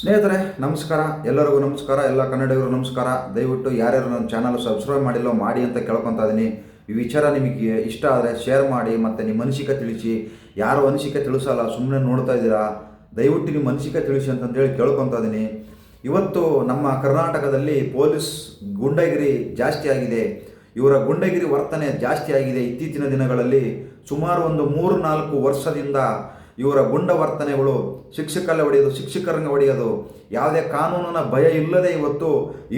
ಸ್ನೇಹಿತರೆ, ನಮಸ್ಕಾರ. ಎಲ್ಲರಿಗೂ ನಮಸ್ಕಾರ. ಎಲ್ಲ ಕನ್ನಡಿಗರು ನಮಸ್ಕಾರ. ದಯವಿಟ್ಟು ಯಾರ್ಯಾರು ನನ್ನ ಚಾನಲ್ ಸಬ್ಸ್ಕ್ರೈಬ್ ಮಾಡಿಲ್ಲೋ ಮಾಡಿ ಅಂತ ಕೇಳ್ಕೊತಾ ಇದ್ದೀನಿ ಈ ವಿಚಾರ ನಿಮಗೆ ಇಷ್ಟ ಆದರೆ ಶೇರ್ ಮಾಡಿ ಮತ್ತು ನಿಮ್ಮ ಅನಿಸಿಕೆ ತಿಳಿಸಿ. ಯಾರು ಅನಿಸಿಕೆ ತಿಳಿಸಲ್ಲ ಸುಮ್ಮನೆ ನೋಡ್ತಾ ಇದ್ದೀರಾ? ದಯವಿಟ್ಟು ನಿಮ್ಮ ಅನಿಸಿಕೆ ತಿಳಿಸಿ ಅಂತಂದೇಳಿ ಕೇಳ್ಕೊತ ಇದ್ದೀನಿ ಇವತ್ತು ನಮ್ಮ ಕರ್ನಾಟಕದಲ್ಲಿ ಪೊಲೀಸ್ ಗುಂಡಗಿರಿ ಜಾಸ್ತಿ ಆಗಿದೆ. ಇವರ ಗುಂಡಗಿರಿ ವರ್ತನೆ ಜಾಸ್ತಿ ಆಗಿದೆ ಇತ್ತೀಚಿನ ದಿನಗಳಲ್ಲಿ. ಸುಮಾರು ಒಂದು ಮೂರು ನಾಲ್ಕು ವರ್ಷದಿಂದ ಇವರ ಗುಂಡ ವರ್ತನೆಗಳು ಶಿಕ್ಷಕರಲ್ಲೇ ಹೊಡೆಯೋದು ಶಿಕ್ಷಕರನ್ನ ಹೊಡೆಯೋದು ಯಾವುದೇ ಕಾನೂನಿನ ಭಯ ಇಲ್ಲದೆ ಇವತ್ತು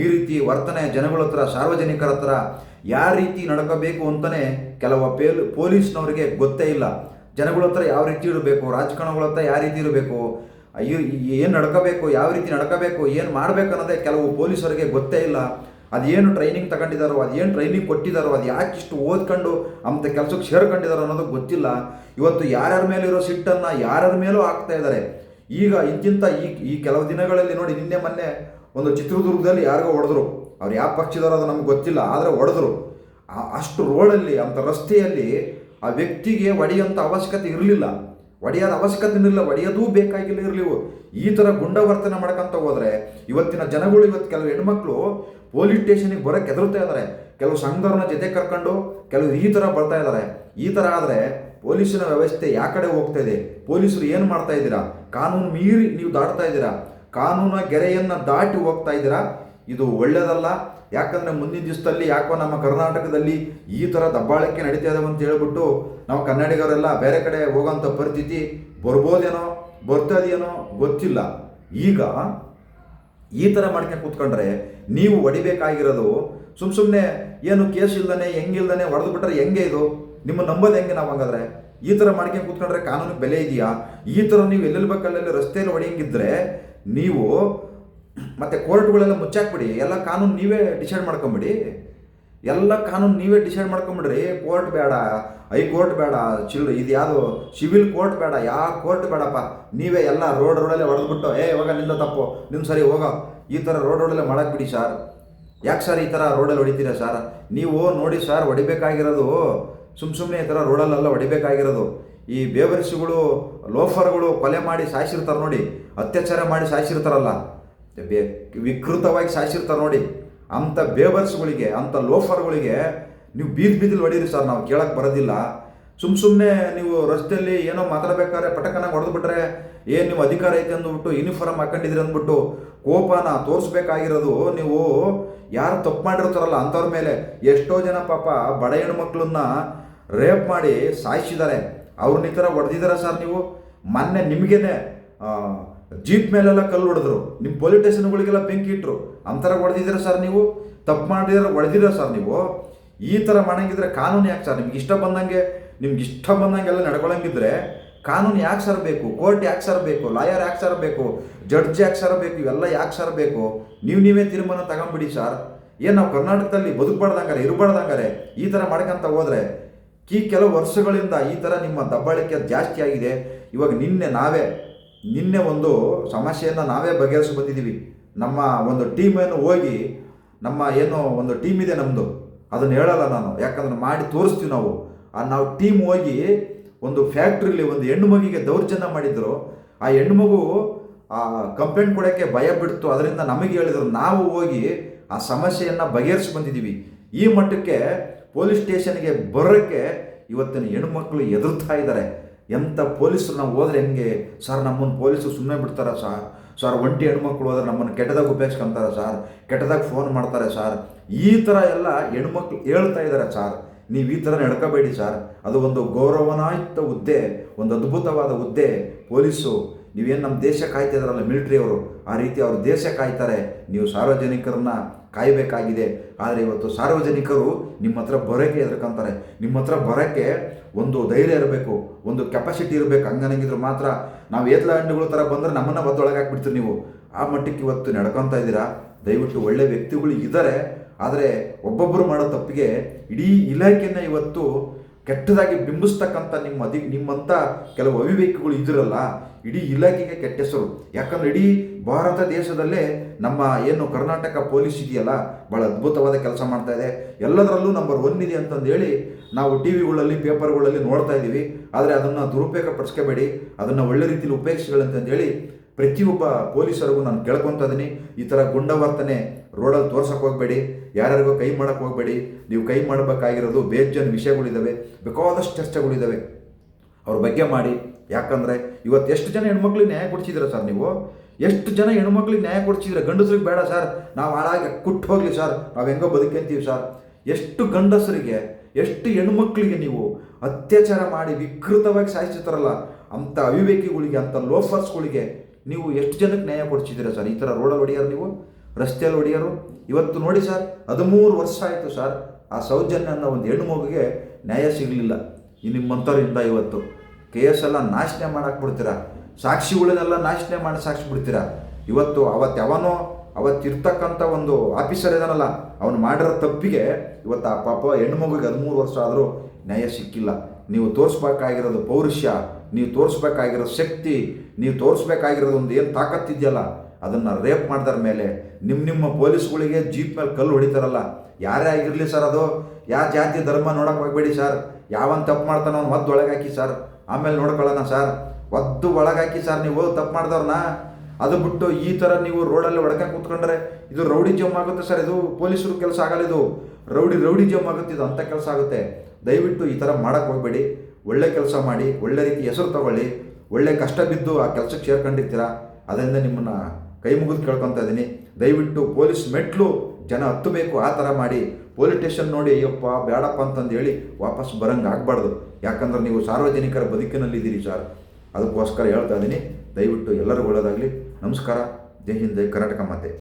ಈ ರೀತಿ ವರ್ತನೆ ಜನಗಳ ಹತ್ರ, ಸಾರ್ವಜನಿಕರ ಹತ್ರ ಯಾವ ರೀತಿ ನಡ್ಕೋಬೇಕು ಅಂತಲೇ ಕೆಲವು ಪೇಲ್, ಪೊಲೀಸ್ನವರಿಗೆ ಗೊತ್ತೇ ಇಲ್ಲ. ಜನಗಳ ಹತ್ರ ಯಾವ ರೀತಿ ಇರಬೇಕು, ರಾಜಕಾರಣಗಳ ಹತ್ರ ಯಾವ ರೀತಿ ಇರಬೇಕು ಏನು ನಡ್ಕೋಬೇಕು, ಯಾವ ರೀತಿ ನಡ್ಕೋಬೇಕು, ಏನು ಮಾಡಬೇಕು ಅನ್ನೋದೇ ಕೆಲವು ಪೊಲೀಸರಿಗೆ ಗೊತ್ತೇ ಇಲ್ಲ. ಅದೇನು ಟ್ರೈನಿಂಗ್ ತಗೊಂಡಿದ್ದಾರೋ ಅದೇನು ಟ್ರೈನಿಂಗ್ ಕೊಟ್ಟಿದ್ದಾರೋ ಅದು ಯಾಕೆ ಇಷ್ಟು ಓದ್ಕೊಂಡು ಅಂಥ ಕೆಲಸಕ್ಕೆ ಸೇರ್ಕೊಂಡಿದ್ದಾರೋ ಅನ್ನೋದು ಗೊತ್ತಿಲ್ಲ. ಇವತ್ತು ಯಾರ್ಯಾರ ಮೇಲೆ ಇರೋ ಸಿಟ್ಟನ್ನು ಯಾರ್ಯಾರ ಮೇಲೂ ಹಾಕ್ತಾ ಇದ್ದಾರೆ ಈಗ ಇಂತಿಂತ ಈ ಈ ಕೆಲವು ದಿನಗಳಲ್ಲಿ ನೋಡಿ ನಿನ್ನೆ ಮೊನ್ನೆ ಒಂದು ಚಿತ್ರದುರ್ಗದಲ್ಲಿ ಯಾರಿಗೋ ಹೊಡೆದ್ರು. ಅವ್ರು ಯಾವ ಪಕ್ಷದವರು ಅದು ನಮ್ಗೆ ಗೊತ್ತಿಲ್ಲ, ಆದರೆ ಹೊಡೆದ್ರು. ಅಷ್ಟು ರೋಡಲ್ಲಿ ಅಂಥ ರಸ್ತೆಯಲ್ಲಿ ಆ ವ್ಯಕ್ತಿಗೆ ಹೊಡೆಯುವಂಥ ಅವಶ್ಯಕತೆ ಇರಲಿಲ್ಲ. ಒಡೆಯೋದ ಅವಶ್ಯಕತೆ ಇಲ್ಲ ಒಡೆಯೋದೂ ಬೇಕಾಗಿಲ್ಲ ಇರಲಿವು. ಈ ಥರ ಗುಂಡವರ್ತನೆ ಮಾಡ್ಕೊಂತ ಹೋದರೆ ಇವತ್ತಿನ ಜನಗಳು, ಇವತ್ತು ಕೆಲವು ಹೆಣ್ಮಕ್ಳು ಪೊಲೀಸ್ ಸ್ಟೇಷನಿಗೆ ಬರೋಕ್ಕೆ ಹೆದರ್ತಾ ಇದ್ದಾರೆ ಕೆಲವು ಸಂಘದವ್ರನ್ನ ಜೊತೆ ಕರ್ಕೊಂಡು, ಕೆಲವು ಈ ಥರ ಬರ್ತಾ ಇದ್ದಾರೆ ಈ ಥರ ಆದರೆ ಪೊಲೀಸಿನ ವ್ಯವಸ್ಥೆ ಯಾವ ಕಡೆ ಹೋಗ್ತಾ ಇದೆ? ಪೊಲೀಸರು ಏನು ಮಾಡ್ತಾ ಇದ್ದೀರಾ? ಕಾನೂನು ಮೀರಿ ನೀವು ದಾಟ್ತಾ ಇದ್ದೀರಾ? ಕಾನೂನ ಗೆರೆಯನ್ನು ದಾಟಿ ಹೋಗ್ತಾ ಇದ್ದೀರಾ? ಇದು ಒಳ್ಳೆಯದಲ್ಲ ಯಾಕಂದರೆ ಮುಂದಿನ ದಿವಸದಲ್ಲಿ ಯಾಕೋ ನಮ್ಮ ಕರ್ನಾಟಕದಲ್ಲಿ ಈ ಥರ ದಬ್ಬಾಳಿಕೆ ನಡೀತಾ ಇದಾವೆ ಅಂತ ಹೇಳ್ಬಿಟ್ಟು ನಾವು ಕನ್ನಡಿಗರೆಲ್ಲ ಬೇರೆ ಕಡೆ ಹೋಗೋಂಥ ಪರಿಸ್ಥಿತಿ ಬರ್ಬೋದೇನೋ ಬರ್ತದೇನೋ ಗೊತ್ತಿಲ್ಲ. ಈಗ ಈ ಥರ ಮಾಡ್ಕೊಂಡು ಕೂತ್ಕೊಂಡ್ರೆ ನೀವು ಹೊಡಿಬೇಕಾಗಿರೋದು ಸುಮ್ಮ ಸುಮ್ಮನೆ ಏನು ಕೇಸ್ ಇಲ್ದಾನೆ ಹೆಂಗಿಲ್ದಾನೆ ಹೊಡೆದು ಬಿಟ್ರೆ ಹೆಂಗೆ ಇದು? ನಿಮ್ಮ ನಂಬೋದು ಹೆಂಗೆ ನಾವು ಹಂಗಾದ್ರೆ? ಈ ಥರ ಮಾಡ್ಕೊಂಡು ಕೂತ್ಕೊಂಡ್ರೆ ಕಾನೂನಿಗೆ ಬೆಲೆ ಇದೆಯಾ? ಈ ಥರ ನೀವು ಎಲ್ಲೆಲ್ಲಿ ಬೇಕಲ್ಲೆಲ್ಲಿ ರಸ್ತೆಯಲ್ಲಿ ಹೊಡೆಯಂಗಿದ್ರೆ ನೀವು ಮತ್ತೆ ಕೋರ್ಟ್ಗಳೆಲ್ಲ ಮುಚ್ಚಾಕ್ಬಿಡಿ. ಎಲ್ಲ ಕಾನೂನು ನೀವೇ ಡಿಸೈಡ್ ಮಾಡ್ಕೊಂಬಿಡಿ. ಎಲ್ಲ ಕಾನೂನು ನೀವೇ ಡಿಸೈಡ್ ಮಾಡ್ಕೊಂಬಿಡ್ರಿ. ಕೋರ್ಟ್ ಬೇಡ, ಹೈಕೋರ್ಟ್ ಬೇಡ, ಚಿಲ್, ಇದು ಯಾವುದು, ಸಿವಿಲ್ ಕೋರ್ಟ್ ಬೇಡ, ಯಾವ ಕೋರ್ಟ್ ಬೇಡಪ್ಪ. ನೀವೇ ಎಲ್ಲ ರೋಡ್ ರೋಡಲ್ಲೇ ಹೊಡೆದ್ಬಿಟ್ಟು ಏ, ಇವಾಗ ನಿಂದ ತಪ್ಪು ನಿಮ್ಮ ಸರಿ ಹೋಗೋ. ಈ ಥರ ರೋಡ್ ರೋಡಲ್ಲೇ ಮಾಡಕ್ಕೆ ಬಿಡಿ ಸರ್. ಯಾಕೆ ಸರ್ ಈ ಥರ ರೋಡಲ್ಲಿ ಹೊಡಿತೀರಾ ಸರ್? ನೀವು ನೋಡಿ ಸರ್ ಹೊಡಿಬೇಕಾಗಿರೋದು ಸುಮ್ಮ ಸುಮ್ಮನೆ ಈ ಥರ ರೋಡಲ್ಲೆಲ್ಲ ಹೊಡಿಬೇಕಾಗಿರೋದು. ಈ ಬೇವರಿಸುಗಳು, ಲೋಫರ್ಗಳು ಕೊಲೆ ಮಾಡಿ ಸಾಯಿಸಿರ್ತಾರೆ ನೋಡಿ. ಅತ್ಯಾಚಾರ ಮಾಡಿ ಸಾಯಿಸಿರ್ತಾರಲ್ಲ. ಬೇ ವಿಕೃತವಾಗಿ ಸಾಯಿಸಿರ್ತಾರೆ ನೋಡಿ. ಅಂಥ ಬೇಬರ್ಸ್ಗಳಿಗೆ ಅಂಥ ಲೋಫರ್ಗಳಿಗೆ ನೀವು ಬೀದಿ ಬೀದಿಲಿ ಹೊಡೀರಿ ಸರ್, ನಾವು ಕೇಳಕ್ಕೆ ಬರೋದಿಲ್ಲ. ಸುಮ್ಮ ಸುಮ್ಮನೆ ನೀವು ರಸ್ತೆಯಲ್ಲಿ ಏನೋ ಮಾತಾಡಬೇಕಾದ್ರೆ ಪಟಕನ ಹೊಡೆದ್ಬಿಟ್ರೆ ಏನು ನೀವು ಅಧಿಕಾರ ಐತೆ ಅಂದ್ಬಿಟ್ಟು ಯೂನಿಫಾರ್ಮ್ ಹಾಕೊಂಡಿದ್ರಿ ಅಂದ್ಬಿಟ್ಟು ಕೋಪನ ತೋರಿಸ್ಬೇಕಾಗಿರೋದು ನೀವು ಯಾರು ತಪ್ಪು ಮಾಡಿರ್ತಾರಲ್ಲ ಅಂಥವ್ರ ಮೇಲೆ. ಎಷ್ಟೋ ಜನ ಪಾಪ ಬಡ ಹೆಣ್ಮಕ್ಳನ್ನ ರೇಪ್ ಮಾಡಿ ಸಾಯಿಸಿದ್ದಾರೆ. ಅವ್ರನ್ನ ಈ ಥರ ಹೊಡೆದಿದ್ದೀರಾ ಸರ್ ನೀವು? ಮೊನ್ನೆ ನಿಮಗೇನೆ ಜೀಪ್ ಮೇಲೆಲ್ಲ ಕಲ್ಲು ಹೊಡೆದ್ರು. ನಿಮ್ಮ ಪೊಲೀಸ್ ಸ್ಟೇಷನ್ಗಳಿಗೆಲ್ಲ ಬೆಂಕಿ ಇಟ್ಟರು ಅಂತರ ಹೊಡೆದಿದ್ದೀರಾ ಸರ್ ನೀವು? ತಪ್ಪು ಮಾಡಿದ್ರೆ ಹೊಡೆದಿರ ಸರ್ ನೀವು? ಈ ಥರ ಮಾಡಂಗಿದ್ರೆ ಕಾನೂನು ಯಾಕೆ ಸರ್ ನಿಮ್ಗೆ ಇಷ್ಟ ಬಂದಂಗೆ, ನಿಮ್ಗೆ ಇಷ್ಟ ಬಂದಂಗೆಲ್ಲ ನಡ್ಕೊಳಂಗಿದ್ರೆ ಕಾನೂನು ಯಾಕೆ ಸರ್ ಬೇಕು? ಕೋರ್ಟ್ ಯಾಕೆ ಸರ್ ಬೇಕು? ಲಾಯರ್ ಯಾಕೆ ಸರ್ ಬೇಕು? ಜಡ್ಜ್ ಯಾಕೆ ಸರ್ ಬೇಕು? ಇವೆಲ್ಲ ಯಾಕೆ ಸರ್ ಬೇಕು? ನೀವು ನೀವೇ ತೀರ್ಮಾನ ತಗೊಂಬಿಡಿ ಸರ್ ಏನು ನಾವು ಕರ್ನಾಟಕದಲ್ಲಿ ಬದುಕಬಾರ್ದಂಗಾರೆ, ಇರಬಾರ್ದಂಗಾರೆ, ಈ ಥರ ಮಾಡ್ಕೊಂತ ಹೋದರೆ ಈ ಕೆಲವು ವರ್ಷಗಳಿಂದ ಈ ಥರ ನಿಮ್ಮ ದಬ್ಬಾಳಿಕೆ ಜಾಸ್ತಿ ಆಗಿದೆ. ಇವಾಗ ನಿನ್ನೆ ನಾವೇ ನಿನ್ನೆ ಒಂದು ಸಮಸ್ಯೆಯನ್ನು ನಾವೇ ಬಗೆಹರಿಸಿ ಬಂದಿದ್ದೀವಿ. ನಮ್ಮ ಒಂದು ಟೀಮನ್ನು ಹೋಗಿ, ನಮ್ಮ ಏನು ಒಂದು ಟೀಮ್ ಇದೆ ನಮ್ಮದು ಅದನ್ನು ಹೇಳಲ್ಲ ನಾನು. ಯಾಕಂದ್ರೆ ಮಾಡಿ ತೋರಿಸ್ತೀವಿ ನಾವು. ಆ ನಾವು ಟೀಮ್ ಹೋಗಿ ಒಂದು ಫ್ಯಾಕ್ಟ್ರಿಲಿ ಒಂದು ಹೆಣ್ಣು ಮಗಿಗೆ ದೌರ್ಜನ್ಯ ಮಾಡಿದ್ರು. ಆ ಹೆಣ್ಣು ಮಗು, ಆ ಕಂಪ್ಲೇಂಟ್ ಕೊಡೋಕ್ಕೆ ಭಯ ಬಿಡ್ತು. ಅದರಿಂದ ನಮಗೆ ಹೇಳಿದ್ರು, ನಾವು ಹೋಗಿ ಆ ಸಮಸ್ಯೆಯನ್ನು ಬಗೆಹರಿಸಿ ಬಂದಿದ್ದೀವಿ. ಈ ಮಟ್ಟಕ್ಕೆ ಪೊಲೀಸ್ ಸ್ಟೇಷನ್ಗೆ ಬರೋಕ್ಕೆ ಇವತ್ತಿನ ಹೆಣ್ಮಕ್ಳು ಎದುರ್ತಾ ಇದ್ದಾರೆ. ಎಂಥ ಪೊಲೀಸರು ನಾವು ಹೋದ್ರೆ ಹೆಂಗೆ? ಸರ್ ನಮ್ಮನ್ನು ಪೊಲೀಸರು ಸುಮ್ಮನೆ ಬಿಡ್ತಾರೆ ಸರ್. ಸರ್, ಒಂಟಿ ಹೆಣ್ಮಕ್ಳು ಹೋದ್ರೆ ನಮ್ಮನ್ನು ಕೆಟ್ಟದಾಗ ಉಪಯೋಗಿಸ್ಕೊಂತಾರೆ ಸರ್. ಕೆಟ್ಟದಾಗ ಫೋನ್ ಮಾಡ್ತಾರೆ ಸರ್. ಈ ಥರ ಎಲ್ಲ ಹೆಣ್ಮಕ್ಳು ಹೇಳ್ತಾ ಇದ್ದಾರೆ ಸರ್. ನೀವು ಈ ಥರ ನಡ್ಕೋಬೇಡಿ ಸರ್. ಅದು ಒಂದು ಗೌರವನಾಯುಕ್ತ ಹುದ್ದೆ, ಒಂದು ಅದ್ಭುತವಾದ ಹುದ್ದೆ. ಪೊಲೀಸು ನೀವೇನು ನಮ್ಮ ದೇಶ ಕಾಯ್ತಾ ಇದ್ದಾರಲ್ಲ ಮಿಲಿಟ್ರಿಯವರು ಆ ರೀತಿ ಅವರು ದೇಶ ಕಾಯ್ತಾರೆ, ನೀವು ಸಾರ್ವಜನಿಕರನ್ನ ಕಾಯಬೇಕಾಗಿದೆ. ಆದರೆ ಇವತ್ತು ಸಾರ್ವಜನಿಕರು ನಿಮ್ಮ ಹತ್ರ ಬರೋಕೆ ಎದುರ್ಕೊಂತಾರೆ ನಿಮ್ಮ ಹತ್ರ ಬರೋಕ್ಕೆ ಒಂದು ಧೈರ್ಯ ಇರಬೇಕು, ಒಂದು ಕೆಪಾಸಿಟಿ ಇರಬೇಕು. ಹಂಗನಂಗಿದ್ರು ಮಾತ್ರ ನಾವು ಏತ್ಲ ಹಣ್ಣುಗಳ ಥರ ಬಂದರೆ ನಮ್ಮನ್ನು ಒತ್ತೊಳಗೆ ಹಾಕ್ಬಿಡ್ತೀರಿ ನೀವು. ಆ ಮಟ್ಟಕ್ಕೆ ಇವತ್ತು ನಡ್ಕೊತಾ ಇದ್ದೀರಾ? ದಯವಿಟ್ಟು ಒಳ್ಳೆ ವ್ಯಕ್ತಿಗಳು ಇದ್ದಾರೆ ಆದರೆ ಒಬ್ಬೊಬ್ಬರು ಮಾಡೋ ತಪ್ಪಿಗೆ ಇಡೀ ಇಲಾಖೆಯನ್ನು ಇವತ್ತು ಕೆಟ್ಟದಾಗಿ ಬಿಂಬಿಸ್ತಕ್ಕಂಥ ನಿಮ್ಮ ಅಧಿ ನಿಮ್ಮಂಥ ಕೆಲವು ಅವಿವೇಕಿಗಳು ಇದಿರಲ್ಲ, ಇಡೀ ಇಲಾಖೆಗೆ ಕೆಟ್ಟ ಹೆಸರು. ಯಾಕಂದ್ರೆ ಇಡೀ ಭಾರತ ದೇಶದಲ್ಲೇ ನಮ್ಮ ಏನು ಕರ್ನಾಟಕ ಪೊಲೀಸ್ ಇದೆಯಲ್ಲ ಭಾಳ ಅದ್ಭುತವಾದ ಕೆಲಸ ಮಾಡ್ತಾ ಇದೆ. ಎಲ್ಲದರಲ್ಲೂ ನಂಬರ್ ಒನ್ ಇದೆ ಅಂತಂದು ಹೇಳಿ ನಾವು ಟಿ ವಿಗಳಲ್ಲಿ ಪೇಪರ್ಗಳಲ್ಲಿ ನೋಡ್ತಾ ಇದ್ದೀವಿ. ಆದರೆ ಅದನ್ನು ದುರುಪಯೋಗ ಪಡಿಸ್ಕೋಬೇಡಿ. ಅದನ್ನು ಒಳ್ಳೆ ರೀತಿಯಲ್ಲಿ ಉಪಯೋಗಿಸ್ಕೊಳ್ಳಿ ಹೇಳಿ ಪ್ರತಿಯೊಬ್ಬ ಪೊಲೀಸರಿಗೂ ನಾನು ಕೇಳ್ಕೊತಾ ಇದ್ದೀನಿ. ಈ ಥರ ಗುಂಡವರ್ತನೆ ರೋಡಲ್ಲಿ ತೋರ್ಸಕ್ಕೆ ಹೋಗಬೇಡಿ, ಯಾರ್ಯಾರಿಗೂ ಕೈ ಮಾಡಕ್ಕೆ ಹೋಗಬೇಡಿ, ನೀವು ಕೈ ಮಾಡಬೇಕಾಗಿರೋದು ಬೇಜನ್ ವಿಷಯಗಳಿದ್ದಾವೆ ಬೇಕಾದಷ್ಟು ಚರ್ಚೆಗಳಿದ್ದಾವೆ ಅವ್ರ ಬಗ್ಗೆ ಮಾಡಿ, ಯಾಕಂದರೆ ಇವತ್ತು ಎಷ್ಟು ಜನ ಹೆಣ್ಮಕ್ಳಿಗೆ ನ್ಯಾಯ ಕೊಡ್ಸಿದ್ರೆ ಸರ್ ನೀವು? ಎಷ್ಟು ಜನ ಹೆಣ್ಮಕ್ಳಿಗೆ ನ್ಯಾಯ ಕೊಡ್ಸಿದ್ರೆ? ಗಂಡಸ್ರಿಗೆ ಬೇಡ ಸರ್, ನಾವು ಹಾಳಾಗಿ ಕುಟ್ಟು ಹೋಗಲಿ ಸರ್, ನಾವು ಹೆಂಗೋ ಬದುಕಂತೀವಿ ಸರ್. ಎಷ್ಟು ಗಂಡಸರಿಗೆ, ಎಷ್ಟು ಹೆಣ್ಮಕ್ಳಿಗೆ ನೀವು ಅತ್ಯಾಚಾರ ಮಾಡಿ ವಿಕೃತವಾಗಿ ಸಾಯಿಸ್ತಾರಲ್ಲ ಅಂಥ ಅವಿವೇಕಿಗಳಿಗೆ, ಅಂಥ ಲೋಫರ್ಸ್ಗಳಿಗೆ ನೀವು ಎಷ್ಟು ಜನಕ್ಕೆ ನ್ಯಾಯ ಕೊಡ್ಸಿದ್ದೀರಾ ಸರ್? ಈ ಥರ ರೋಡಲ್ಲಿ ಹೊಡೆಯಾರ ನೀವು? ರಸ್ತೆಯಲ್ಲಿ ಹೊಡೆಯೋರು. ಇವತ್ತು ನೋಡಿ ಸರ್, ಹದಿಮೂರು ವರ್ಷ ಆಯಿತು ಸರ್, ಆ ಸೌಜನ್ಯ ಅನ್ನೋ ಒಂದು ಹೆಣ್ಣು ಮಗುಗೆ ನ್ಯಾಯ ಸಿಗಲಿಲ್ಲ. ನಿಮ್ಮಂಥವ್ರಿಂದ ಇವತ್ತು. ಕೇಸ್ ಎಲ್ಲ ನಾಶನೆ ಮಾಡಕ್ಕೆ ಬಿಡ್ತೀರಾ ಸಾಕ್ಷಿಗಳನ್ನೆಲ್ಲ ನಾಶನೆ ಮಾಡಿ ಸಾಕ್ಷಿ ಬಿಡ್ತೀರಾ ಇವತ್ತು ಅವತ್ತು ಯಾವನೋ ಅವತ್ತಿರ್ತಕ್ಕಂಥ ಒಂದು ಆಫೀಸರ್ ಇದಾನಲ್ಲ, ಅವನು ಮಾಡಿರೋ ತಪ್ಪಿಗೆ ಇವತ್ತು ಆ ಪಾಪ ಹೆಣ್ಣು ಮಗುಗೆ ಹದಿಮೂರು ವರ್ಷ ಆದರೂ ನ್ಯಾಯ ಸಿಕ್ಕಿಲ್ಲ. ನೀವು ತೋರಿಸ್ಬೇಕಾಗಿರೋದು ಪೌರುಷ್ಯ, ನೀವು ತೋರಿಸ್ಬೇಕಾಗಿರೋ ಶಕ್ತಿ, ನೀವು ತೋರಿಸ್ಬೇಕಾಗಿರೋದು ಒಂದು ಏನು ತಾಕತ್ತಿದೆಯಲ್ಲ ಅದನ್ನು ರೇಪ್ ಮಾಡಿದ್ರ ಮೇಲೆ ನಿಮ್ಮ ನಿಮ್ಮ ಪೊಲೀಸ್ಗಳಿಗೆ ಜೀಪ್ ಮೇಲೆ ಕಲ್ಲು ಹೊಡಿತಾರಲ್ಲ, ಯಾರೇ ಆಗಿರಲಿ ಸರ್ ಅದು. ಯಾವ ಜಾತಿ ಧರ್ಮ ನೋಡಕ್ಕೆ ಹೋಗ್ಬೇಡಿ ಸರ್ ಯಾವನ್ ತಪ್ಪು ಮಾಡ್ತಾನೋ ಅವ್ನು ಒದ್ದು ಒಳಗಾಕಿ ಹಾಕಿ ಸರ್ ಆಮೇಲೆ ನೋಡ್ಕೊಳ್ಳೋಣ ಸರ್ ಒದ್ದು ಒಳಗಾಕಿ ಸರ್ ನೀವು ತಪ್ಪು ಮಾಡಿದವ್ರನ್ನ. ಅದು ಬಿಟ್ಟು ಈ ಥರ ನೀವು ರೋಡಲ್ಲಿ ಒಡಕ ಕೂತ್ಕೊಂಡ್ರೆ ಇದು ರೌಡಿ ಜಮ್ ಆಗುತ್ತೆ ಸರ್ ಇದು ಪೊಲೀಸರು ಕೆಲಸ ಆಗಲ್ಲ ಇದು. ರೌಡಿ ರೌಡಿ ಜಮ್ ಆಗುತ್ತೆ, ಇದು ಅಂಥ ಕೆಲಸ ಆಗುತ್ತೆ. ದಯವಿಟ್ಟು ಈ ಥರ ಮಾಡಕ್ಕೆ ಹೋಗಬೇಡಿ. ಒಳ್ಳೆ ಕೆಲಸ ಮಾಡಿ, ಒಳ್ಳೆ ರೀತಿ ಹೆಸರು ತಗೊಳ್ಳಿ. ಒಳ್ಳೆ ಕಷ್ಟ ಬಿದ್ದು ಆ ಕೆಲಸಕ್ಕೆ ಸೇರ್ಕೊಂಡಿರ್ತೀರ, ಅದರಿಂದ ನಿಮ್ಮನ್ನು ಕೈ ಮುಗಿದು ಕೇಳ್ಕೊತಾ ಇದ್ದೀನಿ. ದಯವಿಟ್ಟು ಪೊಲೀಸ್ ಮೆಟ್ಲು ಜನ ಹತ್ತಬೇಕು ಆ ಥರ ಮಾಡಿ. ಪೊಲೀಸ್ ಸ್ಟೇಷನ್ ನೋಡಿ, ಅಯ್ಯಪ್ಪ ಬೇಡಪ್ಪ ಅಂತಂದು ಹೇಳಿ ವಾಪಸ್ ಬರಂಗೆ ಆಗಬಾರ್ದು. ಯಾಕಂದ್ರೆ ನೀವು ಸಾರ್ವಜನಿಕರ ಬದುಕಿನಲ್ಲಿದ್ದೀರಿ ಸರ್. ಅದಕ್ಕೋಸ್ಕರ ಹೇಳ್ತಾ ಇದ್ದೀನಿ. ದಯವಿಟ್ಟು ಎಲ್ಲರಿಗೂ ಒಳ್ಳೆಯದಾಗಲಿ ನಮಸ್ಕಾರ. ಜೈ ಹಿಂದ್, ಜೈ ಕರ್ನಾಟಕ ಮಾತೆ.